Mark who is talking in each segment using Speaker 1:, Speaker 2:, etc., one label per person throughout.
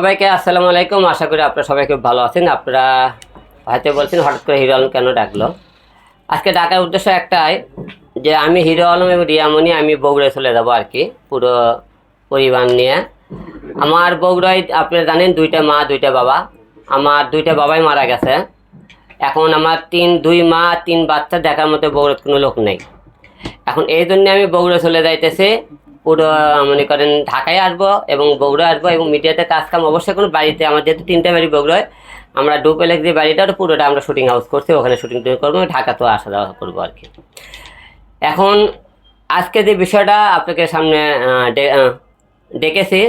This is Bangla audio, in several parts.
Speaker 1: সবাইকে আসসালামু আলাইকুম। আশা করি আপনারা সবাই খুব ভালো আছেন। আপনারা হয়তো বলছেন, হঠাৎ করে হিরো আলম কেন ডাকলো? আজকে ডাকার উদ্দেশ্য একটাই যে আমি হিরো আলম এবং রিয়ামণি আমি বগুড়ায় চলে যাব আর কি, পুরো পরিবার নিয়ে। আমার বগুড়ায় আপনারা জানেন, দুইটা মা, দুইটা বাবা। আমার দুইটা বাবাই মারা গেছে। এখন আমার তিন, দুই মা, তিন বাচ্চা দেখার মতো বগুড়ার কোনো লোক নেই। এখন এই জন্য আমি বগুড়া চলে যাইতেছি। পুরো, মনে করেন, ঢাকায় আসব এবং বগুড়া আসব এবং মিডিয়াতে কাজ কাম অবশ্যই কোনো বাড়িতে আমার যেহেতু তিনটে বাড়ি বগুড়ায়, আমরা ডুপেলেক যে বাড়িটা, ওটা পুরোটা আমরা শুটিং হাউস করছি, ওখানে শুটিং টুটিং করব ঢাকাতেও আসা যাওয়া করব আর কি। এখন, আজকে যে বিষয়টা আপনাকে সামনে ডেকেছি,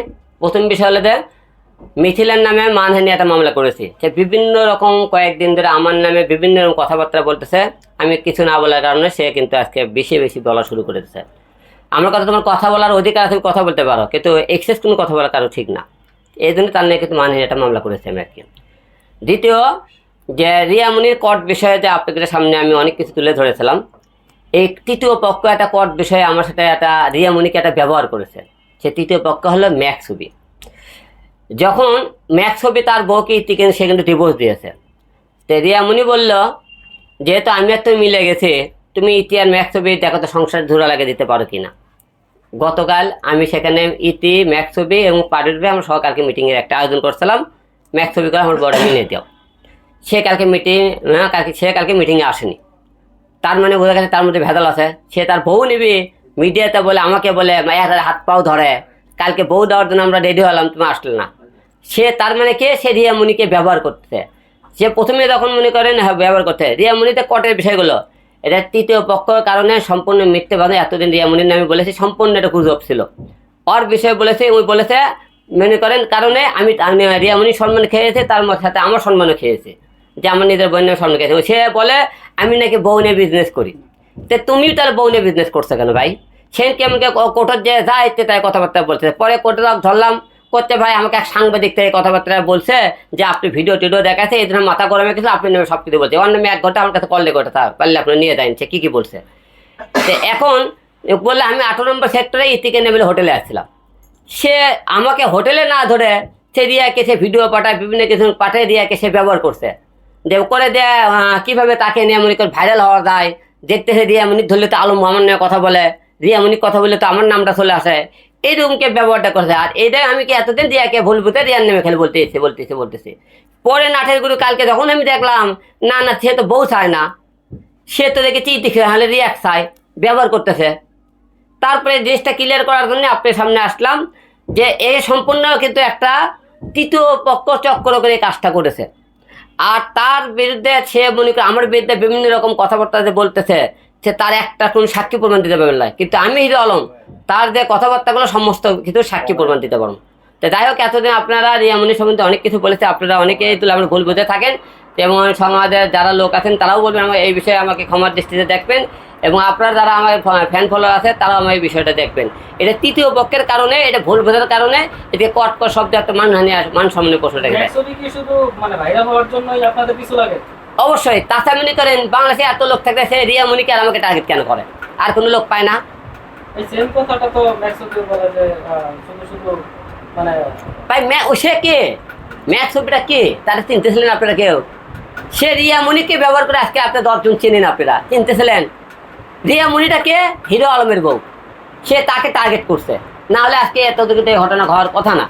Speaker 1: প্রথম বিষয় হলো যে, মিথিলার নামে মানহানি একটা মামলা করেছি। সে বিভিন্ন রকম কয়েকদিন ধরে আমার নামে বিভিন্ন রকম কথাবার্তা বলতেছে। আমি কিছু না বলার কারণে সে কিন্তু আজকে বেশি বেশি বলা শুরু করেছে আমার কথা তোমার কথা বলার অধিকার আছে কথা বলতে পারো। কিন্তু এক্সেস কোনো কথা বলা কারও ঠিক না। এই জন্য তার নিয়ে কিন্তু মানহানি একটা মামলা করেছে আমি আর কি দ্বিতীয়, যে রিয়ামনির কোর্ট বিষয়ে যে আপনাদের সামনে আমি অনেক কিছু তুলে ধরেছিলাম, এই তৃতীয় পক্ষ একটা কোর্ট বিষয়ে আমার সাথে একটা রিয়ামনিকে একটা ব্যবহার করেছে। সে তৃতীয় পক্ষ হলো ম্যাক্স ছবি। যখন ম্যাক্স ছবি তার বউকে ইতিকে সে কিন্তু ডিভোর্স দিয়েছে। তো রিয়ামণি বলল, যেহেতু আমি আর তুমি মিলে গেছি তুমি ইতি আর ম্যাক্স ছবি দেখো তো সংসার ধুরা লাগে দিতে পারো কি না গতকাল আমি সেখানে ইতি, ম্যাক্স ছবি এবং পারুরবে আমরা সহকালকে মিটিংয়ের একটা আয়োজন করছিলাম। ম্যাক্স ছবি করে আমার বড় মিলে দাও সে কালকে মিটিং কালকে, সে কালকে মিটিংয়ে আসেনি। তার মানে বোঝা গেছে তার মধ্যে ভেদাল আছে। সে তার বউ নেবে। মিডিয়াতে বলে, আমাকে বলে মায়ের হাত পাও ধরে। কালকে বউ দেওয়ার জন্য আমরা রেডি হলাম, তুমি আসলে না। সে তার মানে কে? সে রিয়ামণিকে ব্যবহার করতেছে সে প্রথমে যখন মনে করেন হ্যাঁ ব্যবহার করতে। রিয়ামণিতে কটের বিষয়গুলো। এটা তৃতীয় পক্ষের কারণে সম্পূর্ণ মিথ্যে বাঁধে এতদিন রিয়ামণির নামে বলেছি, সম্পূর্ণ এটা গুজব ছিল। ওর বিষয়ে বলেছে ওই বলেছে, মনে করেন, কারণে আমি আমি রিয়ামণি সম্মান খেয়েছে, তার সাথে আমার সম্মানও খেয়েছে, যে আমার নিজের বোনের সম্মান খেয়েছে। সে বলে, আমি নাকি বউ নিয়ে বিজনেস করি। তো তুমিও তার বউ নিয়ে বিজনেস করছ কেন ভাই? আমাকে কো- কোর্টের যে যায় তাই কথাবার্তা বলছে। পরে কোর্টে ধরলাম করতে ভাই, আমাকে এক সাংবাদিক থেকে কথাবার্তা বলছে যে, আপনি ভিডিও টিডিও দেখাচ্ছে এই জন্য মাথা গরমে কিছু, আপনি নেমে সব কিছু বলছে। অন্য এক ঘণ্টা আমার কাছে কল করে তা পারলে আপনি নিয়ে যান, সে কী কী বলছে। তো এখন বললে, আমি আঠারো নম্বর সেক্টরে ইতিকে নেমে হোটেলে আসছিলাম। সে আমাকে হোটেলে না ধরে সে রিয়াকে সে ভিডিও পাঠায়, বিভিন্ন কিছু পাঠিয়ে রিয়াকে সে ব্যবহার করছে। যে করে দেয় কীভাবে তাকে নিয়ে মনে করে ভাইরাল হওয়া যায়, দেখতে সে রিয়ামণি ধরলে তো আলম আমার নিয়ে কথা বলে। রিয়ামণি কথা বললে তো আমার নামটা চলে আসে। এইরকমকে ব্যবহারটা করছে। আর এটাই আমি কি এতদিন রিয়াকে ভুল বুঝতে রিয়ার নামে খেলে বলতেছি বলতেছি বলতেছি। পরে নাটের গুরু কালকে যখন আমি দেখলাম, না না, সে তো বউ চায় না। সে তো দেখেছি দেখে হালে রিয়াক চায়, ব্যবহার করতেছে। তারপরে জিনিসটা ক্লিয়ার করার জন্য আপনার সামনে আসলাম যে এই সম্পূর্ণ কিন্তু একটা তৃতীয় পক্ষ চক্র করে এই কাজটা করেছে। আর তার বিরুদ্ধে সে মনে করে, আমার বিরুদ্ধে বিভিন্ন রকম কথাবার্তা বলতেছে, সে তার একটা কোন সাক্ষী প্রমাণ দিতে পারবে না। কিন্তু আমি হিরো আলম তার যে কথাবার্তাগুলো সমস্ত কিছু সাক্ষী প্রমাণ দিতে পারব। তো যাই হোক এতদিন আপনারা রিয়ামণি সম্বন্ধে অনেক কিছু বলেছে আপনারা অনেকেই তুলে আমরা ভুল বুঝে থাকেন। এবং সমাজের যারা লোক আছেন তারাও বলবেন আমার এই বিষয়ে আমাকে ক্ষমার দৃষ্টিতে দেখবেন এবং আপনারা যারা আমার ফ্যান ফলোয়ার আছে তারাও আমার এই বিষয়টা দেখবেন। এটা তৃতীয় পক্ষের কারণে এটা ভুল বোঝার কারণে এদিকে কট কট শব্দ একটা মানহানি মান সম্মানে প্রশ্ন রেখে অবশ্যই তাছাড়া মনে করেন বাংলাদেশে এত লোক থাকলে সে রিয়া মনিকে আর আমাকে টার্গেট কেন করে? আর কোনো লোক পায় না।
Speaker 2: এই সেম কথাটা তো মানে
Speaker 1: ভাই সে কে? ম্যাচ ছবিটা কে? তারা চিনতেছিলেন আপনারা কেউ? সে রিয়া ব্যবহার করে আজকে আপনি দশজন চেনেন আপনারা। চিনতেছিলেন রিয়া মনিটা কে? হিরো আলমের বউ। সে তাকে টার্গেট করছে। না হলে আজকে এত দূর ঘটনা ঘর কথা না।